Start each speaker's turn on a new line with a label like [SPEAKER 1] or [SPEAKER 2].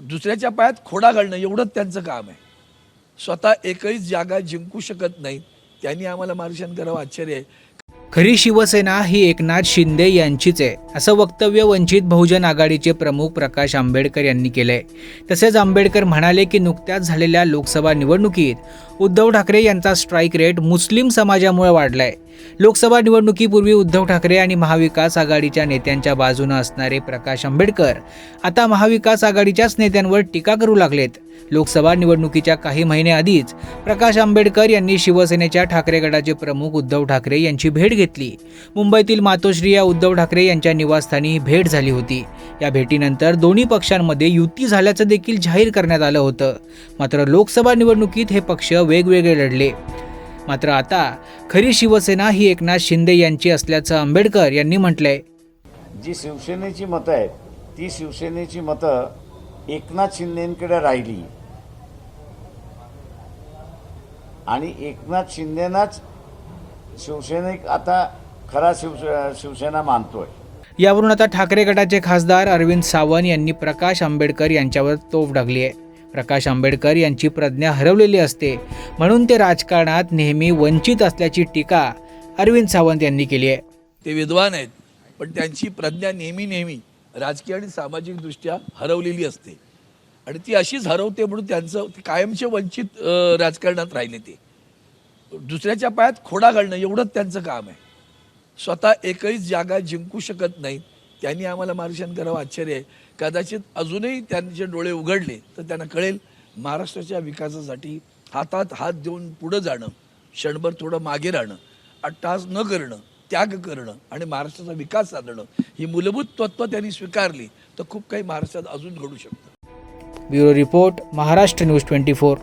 [SPEAKER 1] दुसऱ्याच्या पायात खोडा घालणं एवढंच त्यांचं काम आहे. स्वतः एकही जागा जिंकू शकत नाही. त्यांनी आम्हाला मार्गदर्शन करावं आश्चर्य आहे.
[SPEAKER 2] खरी शिवसेना ही एकनाथ शिंदे यांचीच आहे असं वक्तव्य वंचित बहुजन आघाडीचे प्रमुख प्रकाश आंबेडकर यांनी केलंय. तसेच आंबेडकर म्हणाले की नुकत्याच झालेल्या लोकसभा निवडणुकीत उद्धव ठाकरे यांचा स्ट्राईक रेट मुस्लिम समाजामुळे वाढलाय. लोकसभा निवडणुकीपूर्वी उद्धव ठाकरे आणि महाविकास आघाडीच्या नेत्यांच्या बाजूनं असणारे प्रकाश आंबेडकर आता महाविकास आघाडीच्याच नेत्यांवर टीका करू लागलेत. लोकसभा निवडणुकीच्या काही महिन्याआधीच प्रकाश आंबेडकर यांनी शिवसेनेच्या ठाकरे गटाचे प्रमुख उद्धव ठाकरे यांची भेट घेतली. मुंबईतील मातोश्री या उद्धव ठाकरे यांच्या निवासस्थानी भेट झाली होती. या भेटीनंतर दोन्ही पक्षांमध्ये युती झाल्याचं देखील जाहीर करण्यात आलं होतं. मात्र लोकसभा निवडणुकीत हे पक्ष वेगवेगळे लढले. मात्र आता खरी शिवसेना ही एकनाथ शिंदे यांची असल्याचं आंबेडकर यांनी म्हटलंय.
[SPEAKER 3] जी शिवसेनेची मतं आहेत ती शिवसेनेची मतं एकनाथ शिंदेकडे राहिली. आणि एकनाथ शिंदेनाच शिवसैनिक आता खरा शिव शिवसेना मानतोय.
[SPEAKER 2] यावरून आता ठाकरे गटाचे खासदार अरविंद सावंत यांनी प्रकाश आंबेडकर यांच्यावर तोफ डागली आहे. प्रकाश आंबेडकर यांची प्रज्ञा हरवलेली असते. म्हणून ते राजकारणात नेहमी वंचित असल्याची टीका अरविंद सावंत यांनी केली आहे.
[SPEAKER 1] ते विद्वान आहेत पण त्यांची प्रज्ञा नेहमी नेहमी राजकीय आणि सामाजिकदृष्ट्या हरवलेली असते. आणि ती अशीच हरवते म्हणून त्यांचं कायमचे वंचित राजकारणात राहिले ते. दुसऱ्याच्या पायात खोडा घालणं एवढंच त्यांचं काम आहे. स्वतः एकही जागा जिंकू शकत नाहीत. त्यांनी आम्हाला मार्गदर्शन करावं आश्चर्य आहे. कदाचित अजूनही त्यांचे डोळे उघडले तर त्यांना कळेल महाराष्ट्राच्या विकासासाठी हातात हात देऊन पुढं जाणं क्षणभर थोडं मागे राहणं अट्टास न करणं त्याग करणं आणि महाराष्ट्राचा विकास साधणं ही मूलभूत तत्त्व त्यांनी स्वीकारली तर खूप काही महाराष्ट्रात अजून घडू शकतं.
[SPEAKER 2] Bureau report Maharashtra news twenty four.